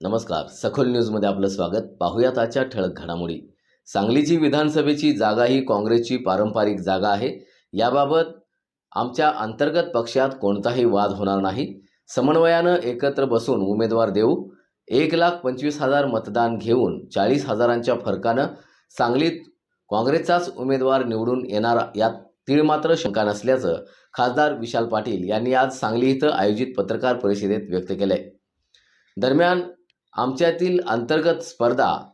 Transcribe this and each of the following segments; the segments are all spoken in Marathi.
नमस्कार. सखोल न्यूजमध्ये आपलं स्वागत. पाहुयात आजच्या ठळक घडामोडी. सांगलीची विधानसभेची जागा ही काँग्रेसची पारंपरिक जागा आहे. याबाबत आमच्या अंतर्गत पक्षात कोणताही वाद होणार नाही. समन्वयानं एकत्र बसून उमेदवार देऊ एक लाख पंचवीस हजार मतदान घेऊन चाळीस हजारांच्या फरकानं सांगलीत काँग्रेसचाच उमेदवार निवडून येणार यात तीळमात्र शंका नसल्याचं खासदार विशाल पाटील यांनी आज सांगली इथं आयोजित पत्रकार परिषदेत व्यक्त केलंय. दरम्यान आमच्यातील अंतर्गत स्पर्धा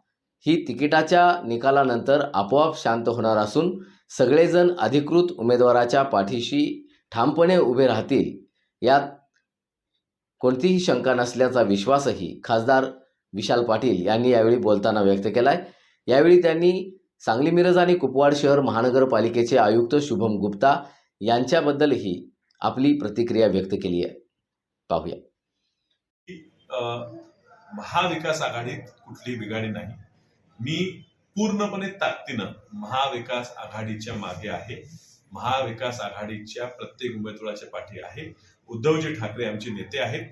ही तिकिटाच्या निकालानंतर आपोआप शांत होणार असून सगळेजण अधिकृत उमेदवाराच्या पाठीशी ठामपणे उभे राहतील यात कोणतीही शंका नसल्याचा विश्वासही खासदार विशाल पाटील यांनी यावेळी बोलताना व्यक्त केला आहे यावेळी त्यांनी सांगली मिरज आणि कुपवाड शहर महानगरपालिकेचे आयुक्त शुभम गुप्ता यांच्याबद्दलही आपली प्रतिक्रिया व्यक्त केली आहे. पाहूया. महाविकास आघाडीत कुठली बिघाडी नाही. मी पूर्णपणे ताकदीनं महाविकास आघाडीच्या मागे आहे. महाविकास आघाडीच्या प्रत्येक उमेदवाराच्या पाठी आहे. उद्धवजी ठाकरे आमचे नेते आहेत.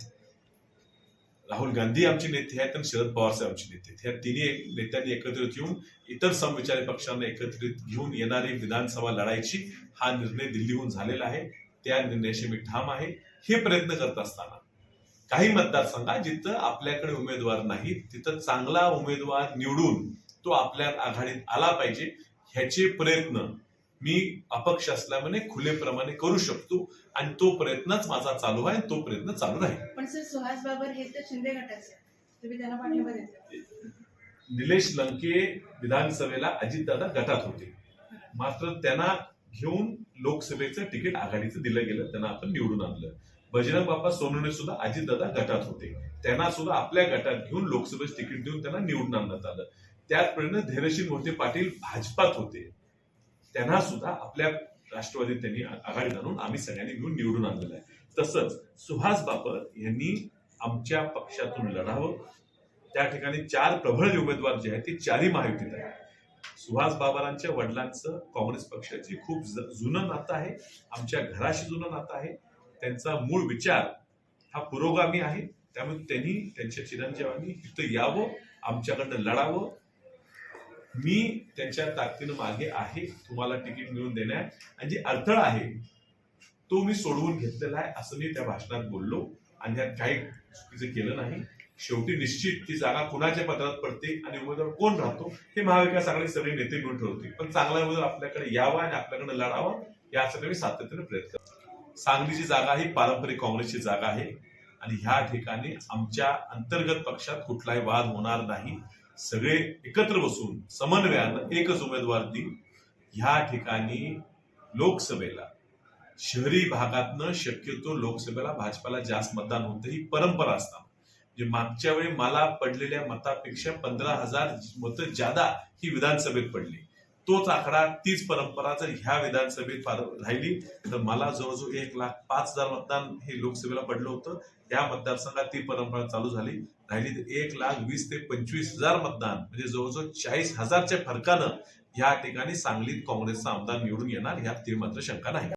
राहुल गांधी आमचे नेते आहेत आणि शरद पवार साहेब आमचे नेते ह्या तिन्ही नेत्यांनी एकत्रित येऊन इतर समविचारी पक्षांना एकत्रित घेऊन येणारी विधानसभा लढायची हा निर्णय दिल्लीहून झालेला आहे. त्या निर्णयाशी मी ठाम आहे. हे प्रयत्न करत असताना काही मतदारसंघात जिथं आपल्याकडे उमेदवार नाही तिथं चांगला उमेदवार निवडून तो आपल्या आघाडीत आला पाहिजे ह्याचे प्रयत्न मी अपक्ष असल्यामुळे खुलेप्रमाणे करू शकतो आणि तो प्रयत्नच माझा चालू आहे तो प्रयत्न चालू राहील. पण सर सुहास बाबर हे तर शिंदे गटाचे आहेत. तुम्ही त्यांना पाठिंबा देता निलेश लंके विधानसभेला अजितदादा गटात होते. मात्र त्यांना घेऊन लोकसभेचं तिकीट आघाडीचं दिलं गेलं त्यांना आपण निवडून आणलं. बजरंग बाप्पा सोनवणे सुद्धा अजितदादा गटात होते. त्यांना सुद्धा आपल्या गटात घेऊन लोकसभेत तिकीट देऊन त्यांना निवडून आणण्यात आलं. त्याचप्रमाणे धैर्यशील मोहिते पाटील भाजपात होते. त्यांना सुद्धा आपल्या राष्ट्रवादीत त्यांनी आघाडीत आणून आम्ही सगळ्यांनी घेऊन निवडून आणलेलं आहे. तसंच सुहास बाबर यांनी आमच्या पक्षातून लढावं. त्या ठिकाणी चार प्रबळ उमेदवार जे आहेत ते चारही महायुतीत आहेत. सुहास बाबरांच्या वडिलांचं काँग्रेस पक्षाची खूप ज- जुनं नातं आहे. आमच्या घराशी जुनं नातं आहे. त्यांचा मूळ विचार हा पुरोगामी आहे. त्यामुळे त्यांनी त्यांच्या चिरंजीवांनी इथं यावं आमच्याकडनं लढावं. मी त्यांच्या ताकदीनं मागे आहे तुम्हाला तिकीट मिळवून देण्यात आणि जे अडथळा आहे तो मी सोडवून घेतलेला आहे असं मी त्या भाषणात बोललो. आणि यात काही चुकीचं केलं नाही. शेवटी निश्चित ती जागा कुणाच्या पत्रात पडते आणि उमेदवार कोण राहतो हे महाविकास आघाडी सगळे नेते मिळून ठरवतील. पण चांगला उमेदवार आपल्याकडे यावा आणि आपल्याकडे लढावा यासाठी मी सातत्याने प्रयत्न करतो. सांगलीची जागा ही पारंपरिक काँग्रेसची जागा आहे. आणि ह्या ठिकाणी आमच्या अंतर्गत पक्षात कुठलाही वाद होणार नाही. सगळे एकत्र बसून समन्वयानं एकच उमेदवार देऊ ह्या ठिकाणी लोकसभेला. शहरी भागातनं शक्यतो लोकसभेला भाजपाला जास्त मतदान होतं ही परंपरा असतात म्हणजे मागच्या वेळी मला पडलेल्या मतापेक्षा पंधरा हजार मतं जादा ही विधानसभेत पडली. तोच आकडा तीच परंपरा जर ह्या विधानसभेत राहिली तर मला जवळजवळ एक लाख पाच हजार मतदान हे लोकसभेला पडलं होतं. या मतदारसंघात ती परंपरा चालू झाली. राहिली तर एक लाख वीस ते पंचवीस हजार मतदान म्हणजे जवळजवळ चाळीस हजारच्या फरकानं या ठिकाणी सांगलीत काँग्रेसचा आमदार निवडून येणार यात ती मात्र शंका नाही.